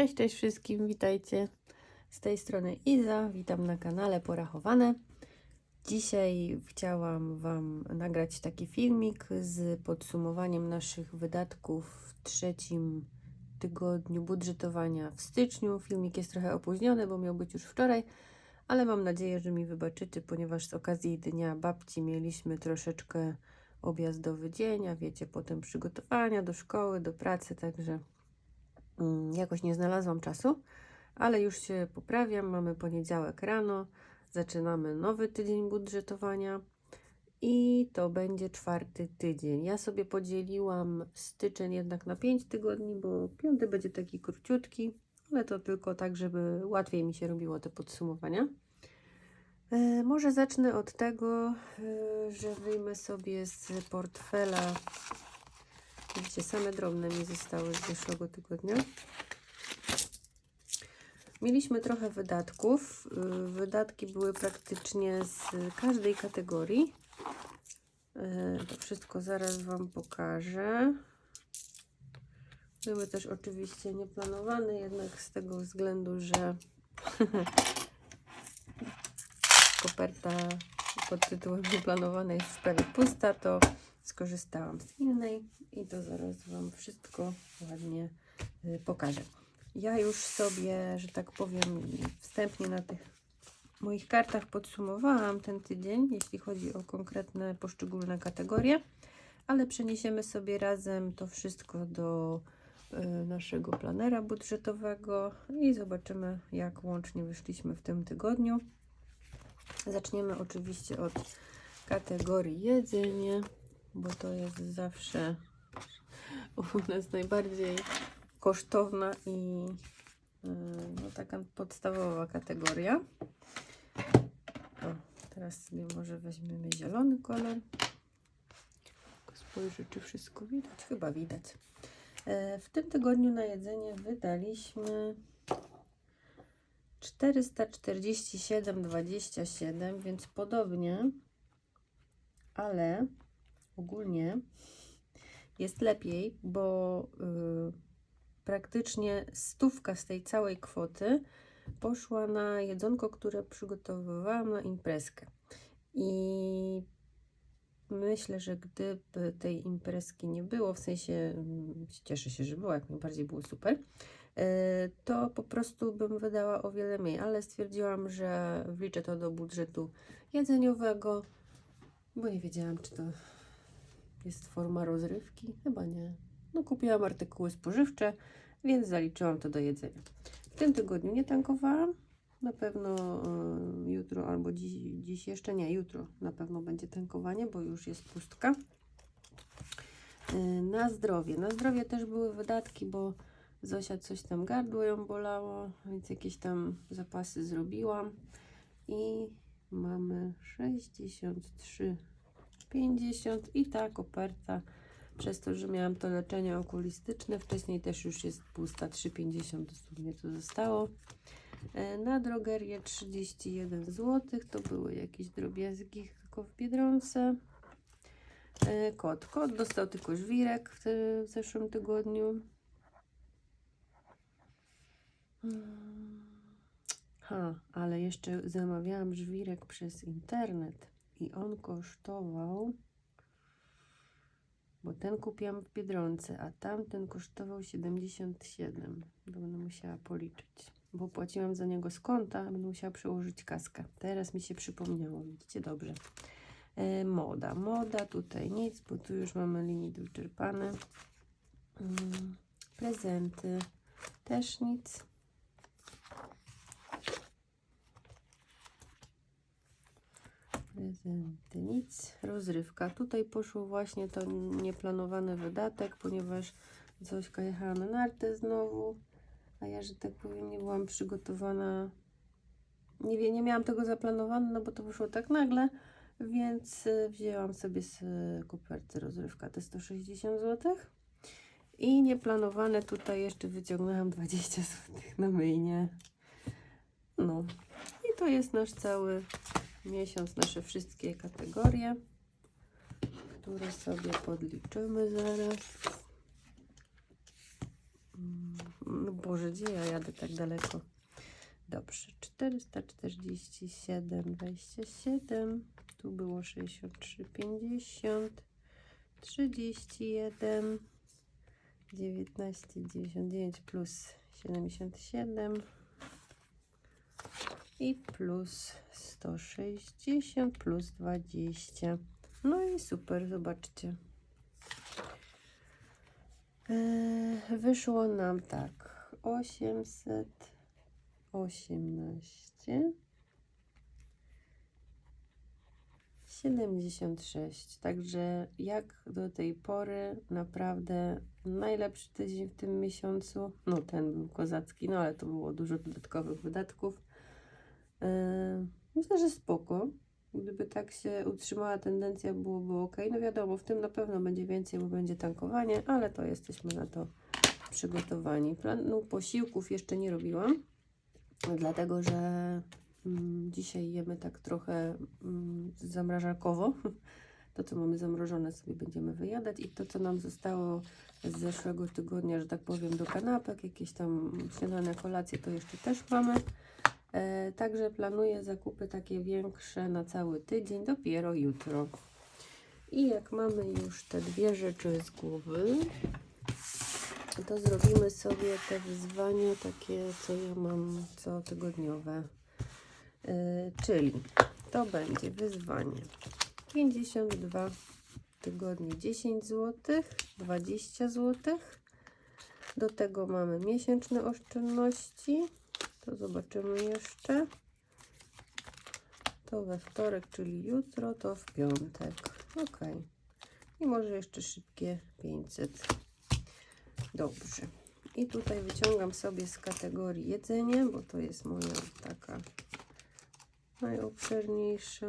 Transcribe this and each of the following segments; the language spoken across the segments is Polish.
Cześć, cześć wszystkim, witajcie. Z tej strony Iza, witam na kanale Porachowane. Dzisiaj chciałam Wam nagrać taki filmik z podsumowaniem naszych wydatków w trzecim tygodniu budżetowania w styczniu. Filmik jest trochę opóźniony, bo miał być już wczoraj, ale mam nadzieję, że mi wybaczycie, ponieważ z okazji Dnia Babci mieliśmy troszeczkę objazdowy dzień, a wiecie, potem przygotowania do szkoły, do pracy, także jakoś nie znalazłam czasu, ale już się poprawiam. Mamy poniedziałek rano, zaczynamy nowy tydzień budżetowania i to będzie czwarty tydzień. Ja sobie podzieliłam styczeń jednak na 5 tygodni, bo piąty będzie taki króciutki, ale to tylko tak, żeby łatwiej mi się robiło te podsumowania. E, może zacznę od tego, e, że wyjmę sobie z portfela. Widzicie, same drobne mi zostały z zeszłego tygodnia. Mieliśmy trochę wydatków. Y, Wydatki były praktycznie z każdej kategorii. Y, To wszystko zaraz Wam pokażę. Były też oczywiście nieplanowane, jednak z tego względu, że koperta pod tytułem nieplanowane jest prawie pusta, to skorzystałam z innej i to zaraz Wam wszystko ładnie y, pokażę. Ja już sobie, że tak powiem, wstępnie na tych moich kartach podsumowałam ten tydzień, jeśli chodzi o konkretne poszczególne kategorie, ale przeniesiemy sobie razem to wszystko do y, naszego planera budżetowego i zobaczymy, jak łącznie wyszliśmy w tym tygodniu. Zaczniemy oczywiście od kategorii jedzenie, bo to jest zawsze u nas najbardziej kosztowna i yy, no, taka podstawowa kategoria. O, teraz sobie może weźmiemy zielony kolor. Tylko Spojrzę, czy wszystko widać. Chyba widać. E, W tym tygodniu na jedzenie wydaliśmy 447,27, więc podobnie, ale ogólnie jest lepiej, bo yy, praktycznie stówka z tej całej kwoty poszła na jedzonko, które przygotowywałam na imprezkę. I myślę, że gdyby tej imprezki nie było, w sensie mm, cieszę się, że była, jak najbardziej było super, e, to po prostu bym wydała o wiele mniej, ale stwierdziłam, że wliczę to do budżetu jedzeniowego, bo nie wiedziałam, czy to jest forma rozrywki. Chyba nie. No, kupiłam artykuły spożywcze, więc zaliczyłam to do jedzenia. W tym tygodniu nie tankowałam. Na pewno y, jutro albo dziś, dziś jeszcze nie, jutro na pewno będzie tankowanie, bo już jest pustka. Y, na zdrowie. Na zdrowie też były wydatki, bo Zosia coś tam gardło ją bolało, więc jakieś tam zapasy zrobiłam. I mamy 63,50 i ta koperta przez to, że miałam to leczenie okulistyczne, wcześniej też już jest pusta, 3,50 dosłownie to zostało. E, Na drogerię 31 zł, to były jakieś drobiazgi tylko w Biedronce. E, Kot. Kot dostał tylko żwirek w, w zeszłym tygodniu. Mm. Ha, ale jeszcze zamawiałam żwirek przez internet i on kosztował bo ten kupiłam w Biedronce, a tamten kosztował 77. To będę musiała policzyć, bo płaciłam za niego z konta, będę musiała przełożyć kaskę. Teraz mi się przypomniało, widzicie dobrze. E, moda, moda tutaj nic, bo tu już mamy limit wyczerpany. Mm, prezenty też nic. Prezenty, nic. Rozrywka. Tutaj poszło właśnie to nieplanowany wydatek, ponieważ Zośka jechała na nartę znowu, a ja, że tak powiem, nie byłam przygotowana. Nie, wie- nie miałam tego zaplanowane, no bo to wyszło tak nagle, więc y, wzięłam sobie z koperty rozrywka te 160 zł. I nieplanowane tutaj jeszcze wyciągnęłam 20 zł na myjnie. No. I to jest nasz cały miesiąc nasze wszystkie kategorie, które sobie podliczymy zaraz. Mm, No Boże, gdzie ja jadę tak daleko? Dobrze, 447, 27, tu było 63, 50, 31, 19, 99 plus 77 i plus 160 plus 20. No i super, zobaczcie. Eee, Wyszło nam tak 818 76. Także jak do tej pory naprawdę najlepszy tydzień w tym miesiącu. No ten był kozacki, no ale to było dużo dodatkowych wydatków. Eee, Myślę, że spoko. Gdyby tak się utrzymała tendencja, byłoby ok. No wiadomo, w tym na pewno będzie więcej, bo będzie tankowanie, ale to jesteśmy na to przygotowani. Planu posiłków jeszcze nie robiłam, dlatego że mm, dzisiaj jemy tak trochę mm, zamrażarkowo. To, co mamy zamrożone, sobie będziemy wyjadać i to, co nam zostało z zeszłego tygodnia, że tak powiem, do kanapek, jakieś tam śniadania, kolacje, to jeszcze też mamy. E, także planuję zakupy takie większe na cały tydzień, dopiero jutro. I jak mamy już te dwie rzeczy z głowy, to zrobimy sobie te wyzwania takie, co ja mam cotygodniowe. E, czyli to będzie wyzwanie 52 tygodnie 10 zł, 20 zł. Do tego mamy miesięczne oszczędności. To zobaczymy jeszcze. To we wtorek, czyli jutro, to w piątek. Ok. I może jeszcze szybkie 500. Dobrze. I tutaj wyciągam sobie z kategorii jedzenie, bo to jest moja taka najobszerniejsza.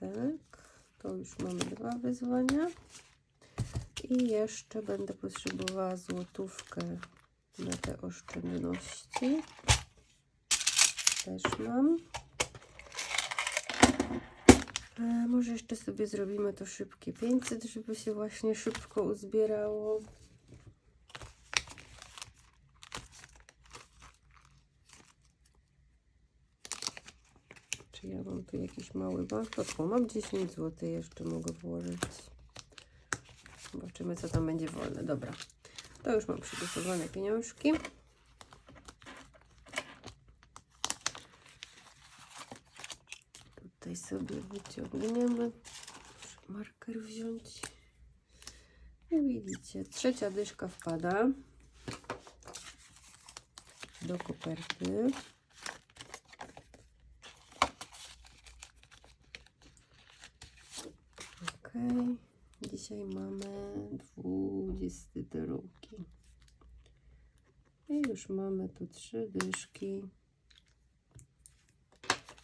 Tak. To już mamy dwa wyzwania. I jeszcze będę potrzebowała złotówkę na te oszczędności. Też mam. Może jeszcze sobie zrobimy to szybkie 500, żeby się właśnie szybko uzbierało. Czy ja mam tu jakiś mały bank? O, mam 10 zł, jeszcze mogę włożyć. Zobaczymy, co tam będzie wolne. Dobra. To już mam przygotowane pieniążki. Tutaj sobie wyciągniemy. Muszę marker wziąć. I widzicie, trzecia dyszka wpada do koperty. Ok. Dzisiaj mamy 22. I już mamy tu trzy dyszki.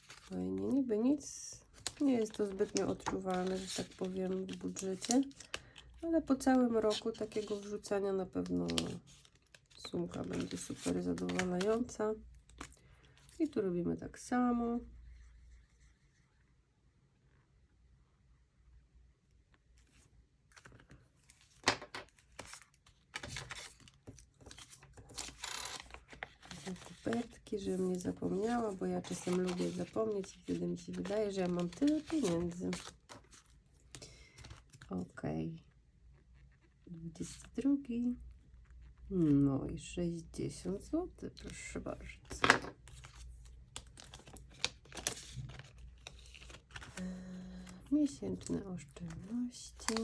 Fajnie, niby nic. Nie jest to zbytnio odczuwalne, że tak powiem, w budżecie. Ale po całym roku takiego wrzucania na pewno sumka będzie super zadowalająca. I tu robimy tak samo. Kopertki, żebym nie zapomniała, bo ja czasem lubię zapomnieć i wtedy mi się wydaje, że ja mam tyle pieniędzy. Ok. 22. No i 60 zł, proszę bardzo. Miesięczne oszczędności.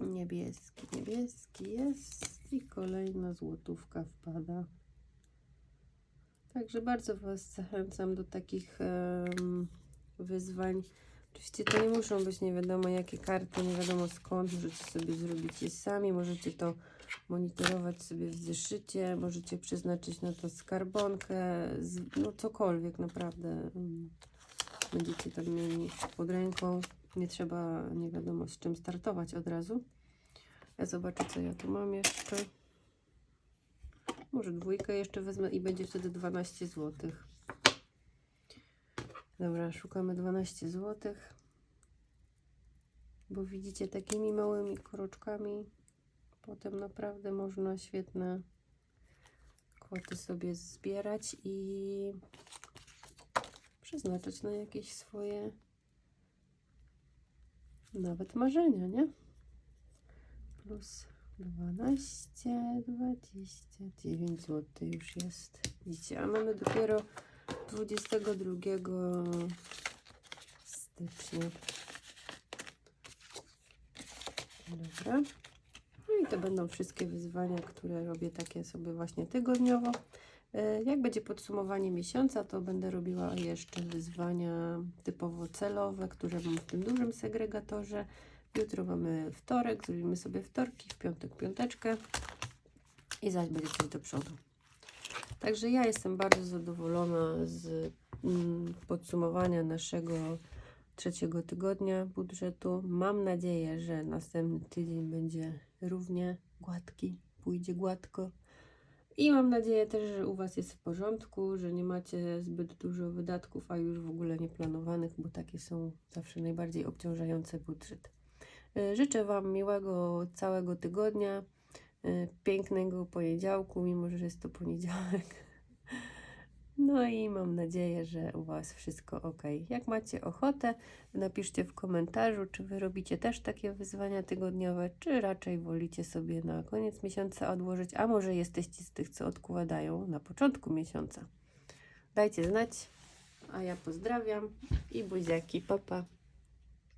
Niebieski, niebieski jest i kolejna złotówka wpada. Także bardzo Was zachęcam do takich em, wyzwań. Oczywiście to nie muszą być nie wiadomo jakie karty, nie wiadomo skąd. Możecie sobie zrobić je sami, możecie to monitorować sobie w zeszycie, możecie przeznaczyć na to skarbonkę, no cokolwiek naprawdę. Będziecie tam mieli pod ręką. Nie trzeba nie wiadomo z czym startować od razu. Ja zobaczę, co ja tu mam jeszcze. Może dwójkę jeszcze wezmę i będzie wtedy 12 zł. Dobra, szukamy 12 zł. bo widzicie, takimi małymi kroczkami potem naprawdę można świetne kwoty sobie zbierać i przeznaczać na jakieś swoje nawet marzenia, nie? Plus 12, 29 zł już jest. Widzicie, a mamy dopiero 22 stycznia. Dobra. No i to będą wszystkie wyzwania, które robię takie sobie właśnie tygodniowo. E, Jak będzie podsumowanie miesiąca, to będę robiła jeszcze wyzwania typowo celowe, które mam w tym dużym segregatorze. Jutro mamy wtorek, zrobimy sobie wtorki, w piątek piąteczkę i zaś będzie coś do przodu. Także ja jestem bardzo zadowolona z mm, podsumowania naszego trzeciego tygodnia budżetu. Mam nadzieję, że następny tydzień będzie równie gładki, pójdzie gładko. I mam nadzieję też, że u Was jest w porządku, że nie macie zbyt dużo wydatków, a już w ogóle nieplanowanych, bo takie są zawsze najbardziej obciążające budżet. Y, Życzę Wam miłego całego tygodnia, y, pięknego poniedziałku, mimo że jest to poniedziałek. No i mam nadzieję, że u Was wszystko ok. Jak macie ochotę, napiszcie w komentarzu, czy Wy robicie też takie wyzwania tygodniowe, czy raczej wolicie sobie na koniec miesiąca odłożyć, a może jesteście z tych, co odkładają na początku miesiąca. Dajcie znać, a ja pozdrawiam i buziaki, papa. Pa.